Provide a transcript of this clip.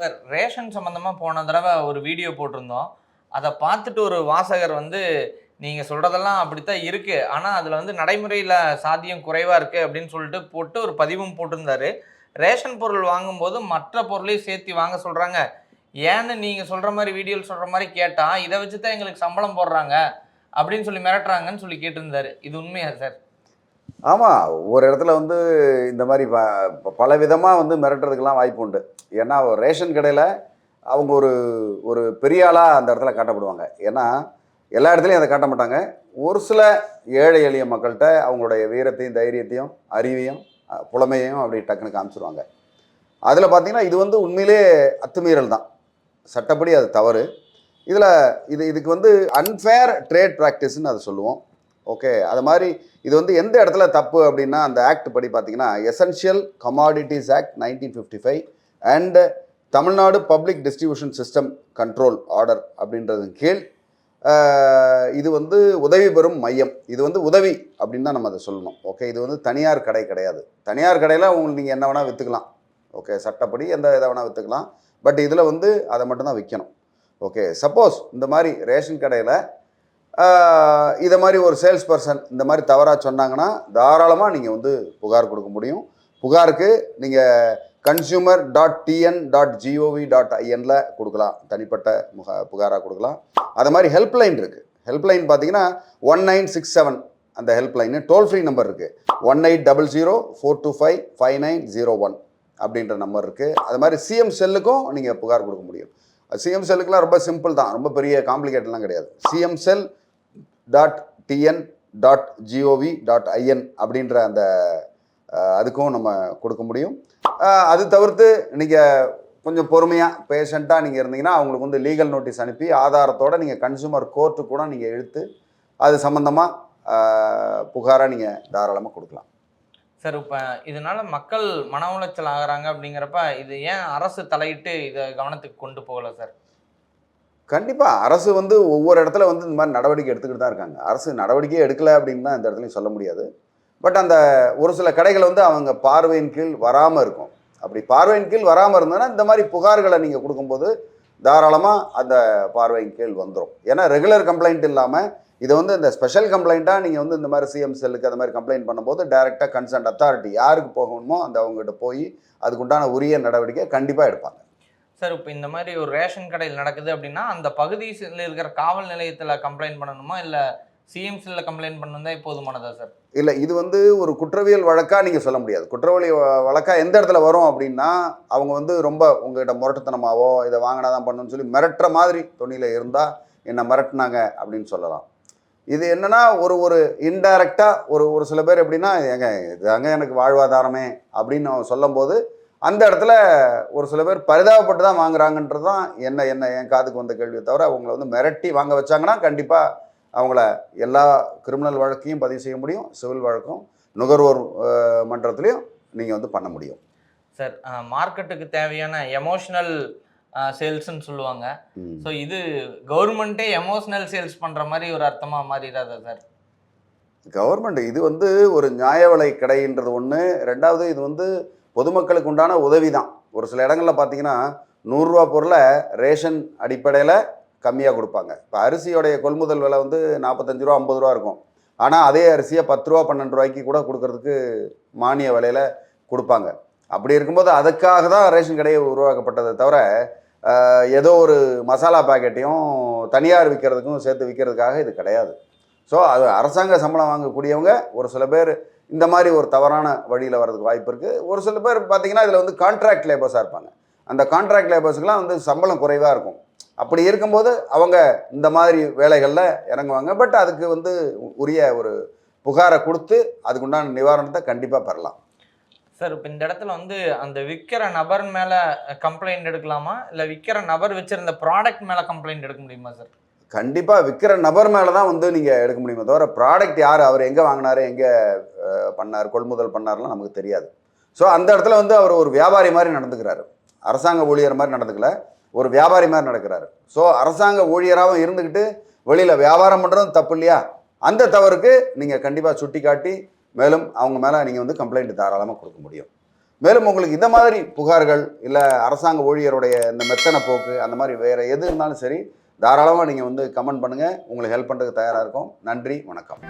Sir ration சம்மந்தமாக போன தடவை ஒரு வீடியோ போட்டிருந்தோம். அதை பார்த்துட்டு ஒரு வாசகர் வந்து நீங்கள் சொல்கிறதெல்லாம் அப்படித்தான் இருக்குது ஆனால் அதில் வந்து நடைமுறையில் சாத்தியம் குறைவாக இருக்குது அப்படின்னு சொல்லிட்டு போட்டு ஒரு பதிவும் போட்டிருந்தாரு. ரேஷன் பொருள் வாங்கும்போது மற்ற பொருளையும் சேர்த்து வாங்க சொல்கிறாங்க ஏன்னு நீங்கள் சொல்கிற மாதிரி வீடியோவில் சொல்கிற மாதிரி கேட்டால் இதை வச்சு தான் எங்களுக்கு சம்பளம் போடுறாங்க அப்படின்னு சொல்லி மிரட்டுறாங்கன்னு சொல்லி கேட்டிருந்தாரு. இது உண்மையா சார்? ஆமாம் ஒரு இடத்துல வந்து இந்த மாதிரி ப பல விதமாக வந்து மிரட்டுறதுக்கெல்லாம் வாய்ப்பு உண்டு. ஏன்னா ரேஷன் கடையில் அவங்க ஒரு ஒரு பெரிய ஆளாக அந்த இடத்துல காட்டப்படுவாங்க. ஏன்னா எல்லா இடத்துலையும் அதை காட்ட மாட்டாங்க. ஒரு சில ஏழை எளிய மக்கள்கிட்ட அவங்களுடைய வீரத்தையும் தைரியத்தையும் அறிவையும் புலமையையும் அப்படி டக்குன்னு காமிச்சிருவாங்க. அதில் பார்த்தீங்கன்னா இது வந்து உண்மையிலே அத்துமீறல் தான். சட்டப்படி அது தவறு. இதில் இது இதுக்கு வந்து அன்ஃபேர் ட்ரேட் ப்ராக்டிஸ்ன்னு அதை சொல்லுவோம். ஓகே அது மாதிரி இது வந்து எந்த இடத்துல தப்பு அப்படின்னா அந்த ஆக்ட் படி பார்த்தீங்கன்னா essential commodities act nineteen fifty five and Tamil Nadu public distribution system control order அப்படின்றதன் கீழ் இது வந்து உதவி பெறும் மையம். இது வந்து உதவி அப்படின்னு தான் நம்ம அதை சொல்லணும். ஓகே இது வந்து தனியார் கடை கிடையாது. தனியார் கடையில் உங்களுக்கு நீங்கள் என்ன வேணால் விற்றுக்கலாம் ஓகே சட்டப்படி எந்த இதை வேணால் விற்றுக்கலாம் பட் இதில் வந்து அதை மட்டும்தான் விற்கணும் ஓகே சப்போஸ் இந்த மாதிரி ரேஷன் கடையில் இதை மாதிரி ஒரு சேல்ஸ் பர்சன் இந்த மாதிரி தவறாக சொன்னாங்கன்னா தாராளமாக நீங்கள் வந்து புகார் கொடுக்க முடியும். புகாருக்கு நீங்கள் consumer dot TN dot GOV dot ஐஎனில் கொடுக்கலாம். தனிப்பட்ட முக புகாராக கொடுக்கலாம். அது மாதிரி ஹெல்ப்லைன் இருக்குது ஹெல்ப்லைன் பார்த்தீங்கன்னா ஒன் நைன் சிக்ஸ் செவன் அந்த ஹெல்ப்லைனு டோல் ஃப்ரீ நம்பர் இருக்குது one eight double zero four two five five nine zero one அப்படின்ற நம்பர் இருக்குது அது மாதிரி சிஎம் செல்லுக்கும் நீங்கள் புகார் கொடுக்க முடியும். சிஎம் செல்லுக்குலாம் ரொம்ப சிம்பிள் தான். ரொம்ப பெரிய காம்ப்ளிகேட்டட்லாம் கிடையாது. CM cell dot TN dot GOV dot IN அப்படின்ற அந்த அதுக்கும் நம்ம கொடுக்க முடியும். அது தவிர்த்து நீங்கள் கொஞ்சம் பொறுமையாக பேஷண்ட்டாக நீங்கள் இருந்தீங்கன்னா அவங்களுக்கு வந்து லீகல் நோட்டீஸ் அனுப்பி ஆதாரத்தோடு நீங்கள் கன்சூமர் கோர்ட்டு கூட நீங்கள் இழுத்து அது சம்மந்தமாக புகாராக நீங்கள் தாராளமாக கொடுக்கலாம். சார் இப்போ இதனால் மக்கள் மன உளைச்சல் ஆகிறாங்க அப்படிங்கிறப்ப இது ஏன் அரசு தலையிட்டு இதை கவனத்துக்கு கொண்டு போகலை சார்? கண்டிப்பாக அரசு வந்து ஒவ்வொரு இடத்துல வந்து இந்த மாதிரி நடவடிக்கை எடுத்துக்கிட்டு தான் இருக்காங்க. அரசு நடவடிக்கையே எடுக்கலை அப்படின்னு தான் இந்த இடத்துலையும் சொல்ல முடியாது. பட் அந்த ஒரு சில கடைகள் வந்து அவங்க பார்வையின் கீழ் வராமல் இருக்கும். அப்படி பார்வையின் கீழ் வராமல் இருந்ததுன்னா இந்த மாதிரி புகார்களை நீங்கள் கொடுக்கும்போது தாராளமாக அந்த பார்வையின் கீழ் வந்துடும் ஏன்னா ரெகுலர் கம்ப்ளைண்ட் இல்லாமல் இதை வந்து இந்த ஸ்பெஷல் கம்ப்ளைண்ட்டாக நீங்கள் வந்து இந்த மாதிரி சிஎம் செல்லுக்கு அந்த மாதிரி கம்ப்ளைண்ட் பண்ணும்போது டைரெக்டாக கன்சர்ன் அத்தாரிட்டி யாருக்கு போகணுமோ அந்த அவங்ககிட்ட போய் அதுக்குண்டான உரிய நடவடிக்கை கண்டிப்பாக எடுப்பாங்க. சார் இப்போ இந்த மாதிரி ஒரு ரேஷன் கடையில் நடக்குது அப்படின்னா அந்த பகுதியில் இருக்கிற காவல் நிலையத்தில் கம்ப்ளைண்ட் பண்ணணுமா? இல்லை சிஎம்சியில் கம்ப்ளைண்ட் பண்ணணும் போதுமானதா சார்? இல்லை இது வந்து ஒரு குற்றவியல் வழக்காக நீங்கள் சொல்ல முடியாது. குற்றவாளி வழக்காக எந்த இடத்துல வரும் அப்படின்னா அவங்க வந்து ரொம்ப உங்ககிட்ட முரட்டுத்தனமாவோ இதை வாங்கினா தான் பண்ணணும்னு சொல்லி மிரட்டுற மாதிரி துணியில் இருந்தால் என்னை மிரட்டினாங்க? அப்படின்னு சொல்லலாம். இது என்னன்னா ஒரு ஒரு இன்டைரக்டாக ஒரு ஒரு சில பேர் எப்படின்னா எங்க இதாங்க எனக்கு வாழ்வாதாரமே அப்படின்னு அவங்க சொல்லும்போது அந்த இடத்துல ஒரு சில பேர் பரிதாபப்பட்டு தான் வாங்குறாங்கன்றது தான் என்ன என்ன என் காதுக்கு வந்த கேள்வியை தவிர அவங்கள வந்து மிரட்டி வாங்க வச்சாங்கன்னா கண்டிப்பாக அவங்கள எல்லா கிரிமினல் வழக்கையும் பதிவு செய்ய முடியும் சிவில் வழக்கும் நுகர்வோர் மன்றத்திலையும் நீங்கள் வந்து பண்ண முடியும். சார் மார்க்கெட்டுக்கு தேவையான எமோஷனல் சேல்ஸ்ன்னு சொல்லுவாங்க. ஸோ இது கவர்மெண்ட்டே எமோஷனல் சேல்ஸ் பண்ணுற மாதிரி ஒரு அர்த்தமாக மாறிடாதா சார்? கவர்மெண்ட் இது வந்து ஒரு நியாய விலை கடைன்றது ஒன்று ரெண்டாவது இது வந்து பொதுமக்களுக்கு உண்டான உதவி தான் ஒரு சில இடங்களில் பார்த்தீங்கன்னா நூறுரூவா பொருளை ரேஷன் அடிப்படையில் கம்மியாக கொடுப்பாங்க. இப்போ அரிசியோடைய கொள்முதல் விலை வந்து நாற்பத்தஞ்சு ரூபா ஐம்பது ரூபா இருக்கும். ஆனால் அதே அரிசியை பத்து ரூபா பன்னெண்டு ரூபாய்க்கு கூட கொடுக்கறதுக்கு மானிய விலையில் கொடுப்பாங்க. அப்படி இருக்கும்போது அதுக்காக தான் ரேஷன் கடையை உருவாக்கப்பட்டதை தவிர ஏதோ ஒரு மசாலா பாக்கெட்டையும் தனியார் விற்கிறதுக்கும் சேர்த்து விற்கிறதுக்காக இது கிடையாது. ஸோ அது அரசாங்க சம்பளம் வாங்கக்கூடியவங்க ஒரு சில பேர் இந்த மாதிரி ஒரு தவறான வழியில் வரதுக்கு வாய்ப்பு இருக்குது ஒரு சில பேர் பார்த்தீங்கன்னா இதில் வந்து கான்ட்ராக்ட் லேபர்ஸாக இருப்பாங்க. அந்த கான்ட்ராக்ட் லேபர்ஸுக்கெலாம் வந்து சம்பளம் குறைவாக இருக்கும். அப்படி இருக்கும்போது அவங்க இந்த மாதிரி வேலைகளில் இறங்குவாங்க. பட் அதுக்கு வந்து உரிய ஒரு புகாரை கொடுத்து அதுக்குண்டான நிவாரணத்தை கண்டிப்பாக பெறலாம். சார் இப்போ இந்த இடத்துல வந்து அந்த விற்கிற நபர் மேலே கம்ப்ளைண்ட் எடுக்கலாமா? இல்லை விற்கிற நபர் வச்சுருந்த ப்ராடக்ட் மேலே கம்ப்ளைண்ட் எடுக்க முடியுமா சார் கண்டிப்பாக விற்கிற நபர் மேலே தான் வந்து நீங்கள் எடுக்க முடியுமே தவிர ப்ராடக்ட் யார் அவர் எங்கே வாங்கினாரு எங்கே பண்ணார் கொள்முதல் பண்ணார்லாம் நமக்கு தெரியாது. ஸோ அந்த இடத்துல வந்து அவர் ஒரு வியாபாரி மாதிரி நடந்துக்கிறாரு. அரசாங்க ஊழியர் மாதிரி நடந்துக்கல ஒரு வியாபாரி மாதிரி நடக்கிறாரு. ஸோ அரசாங்க ஊழியராகவும் இருந்துக்கிட்டு வெளியில் வியாபாரம் பண்ணுறதும் தப்பு இல்லையா? அந்த தவறுக்கு நீங்கள் கண்டிப்பாக சுட்டி காட்டி மேலும் அவங்க மேலே நீங்கள் வந்து கம்ப்ளைண்ட் தாராளமாக கொடுக்க முடியும். மேலும் உங்களுக்கு இந்த மாதிரி புகார்கள் இல்லை அரசாங்க ஊழியருடைய இந்த மெத்தனை போக்கு அந்த மாதிரி வேறு எது இருந்தாலும் சரி தாராளமாக நீங்கள் வந்து கமெண்ட் பண்ணுங்கள் உங்களுக்கு ஹெல்ப் பண்ணுறதுக்கு தயாராக இருக்கும். நன்றி வணக்கம்.